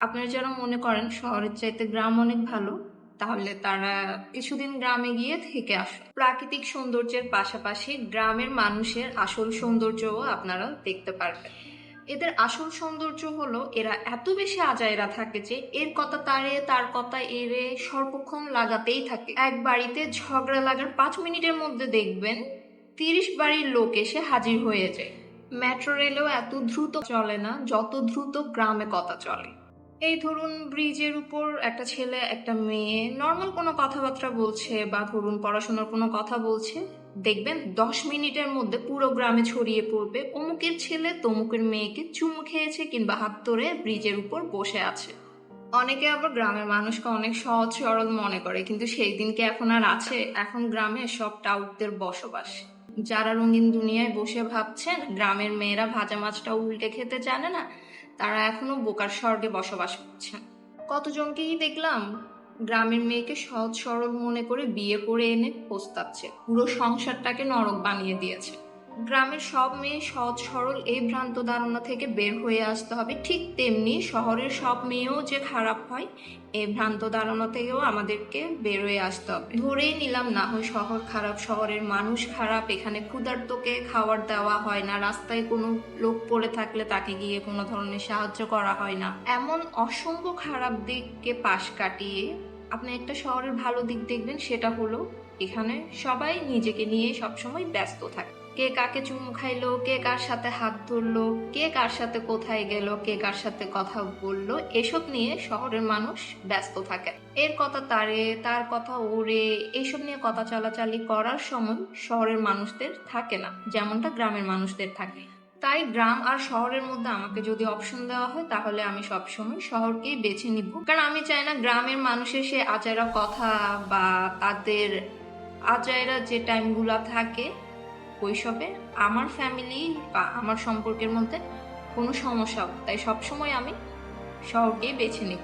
আপনারা যারা মনে করেন শহরের চাইতে গ্রাম অনেক ভালো, তাহলে তারা কিছুদিন গ্রামে গিয়ে থেকে আসুন। প্রাকৃতিক সৌন্দর্যের পাশাপাশি গ্রামের মানুষের আসল সৌন্দর্যও আপনারা দেখতে পারবেন। এদের আসল সৌন্দর্য হলো, এরা এত বেশি আজায়রা থাকে যে এর কথা তারে, তার কথা এরে সর্বক্ষণ লাগাতেই থাকে। এক বাড়িতে ঝগড়া লাগার পাঁচ মিনিটের মধ্যে দেখবেন তিরিশ বাড়ির লোক এসে হাজির হয়ে যায়। মেট্রো রেলেও এত দ্রুত চলে না, যত দ্রুত গ্রামে কথা চলে। এই ধরুন ব্রিজের উপর একটা ছেলে, একটা মেয়ে নর্মাল কোনো কথাবার্তা বলছে বা ধরুন পড়াশোনার কোনো কথা বলছে, দেখবেন দশ মিনিটের মধ্যে পুরো গ্রামে ছড়িয়ে পড়বে। অমুকের ছেলে তমুকের মেয়েকে চুমু খেয়েছে কিংবা হাত ধরে ব্রিজের উপর বসে আছে। অনেকে আবার গ্রামের মানুষকে অনেক সহজ সরল মনে করে, কিন্তু সেই দিনকে এখন আর আছে? এখন গ্রামে সব টাউটদের বসবাস। যারা রঙিন দুনিয়ায় বসে ভাবছেন, গ্রামের মেয়েরা ভাজা মাছটা উল্টে খেতে জানে না, তারা এখনও বোকার স্বর্গে বসবাস করছেন কতজনকেই দেখলাম গ্রামের মেয়েকে সহজ সরল মনে করে বিয়ে করে এনে পোস্তাচ্ছে পুরো সংসারটাকে নরক বানিয়ে দিয়েছে। গ্রামের সব মেয়ে সহজ সরল এই ভ্রান্ত ধারণা থেকে বের হয়ে আসতে হবে। ঠিক তেমনি শহরের সব মেয়েও যে খারাপ হয়, এই ভ্রান্ত ধারণা থেকেও আমাদেরকে বের হয়ে আসতে হবে। ধরেই নিলাম না হয় শহর খারাপ, শহরের মানুষ খারাপ, এখানে ক্ষুধার্তকে খাবার দেওয়া হয় না, রাস্তায় কোনো লোক পড়ে থাকলে তাকে গিয়ে কোনো ধরনের সাহায্য করা হয় না। এমন অসংখ্য খারাপ দিককে পাশ কাটিয়ে আপনি একটা শহরের ভালো দিক দেখবেন, সেটা হলো এখানে সবাই নিজেকে নিয়ে সবসময় ব্যস্ত থাকে। কে কাকে চুমু খাইলো, কে কার সাথে হাত ধরলো কে কার সাথে কোথায় গেল, কে কার সাথে কথা বলল, এসব নিয়ে শহরের মানুষ ব্যস্ত থাকে। এর কথা তারে, তার কথা ওরে এইসব নিয়ে কথা চালাচালি করার সময় শহরের মানুষদের থাকে না, যেমনটা গ্রামের মানুষদের থাকে। তাই গ্রাম আর শহরের মধ্যে আমাকে যদি অপশন দেওয়া হয়, তাহলে আমি সবসময় শহরকেই বেছে নিব। কারণ আমি চাই না গ্রামের মানুষের সে আচারা কথা বা তাদের আচারা যে টাইমগুলো থাকে ওইসবে আমার ফ্যামিলি বা আমার সম্পর্কের মধ্যে কোনো সমস্যা তাই সবসময় আমি শহরকেই বেছে নিব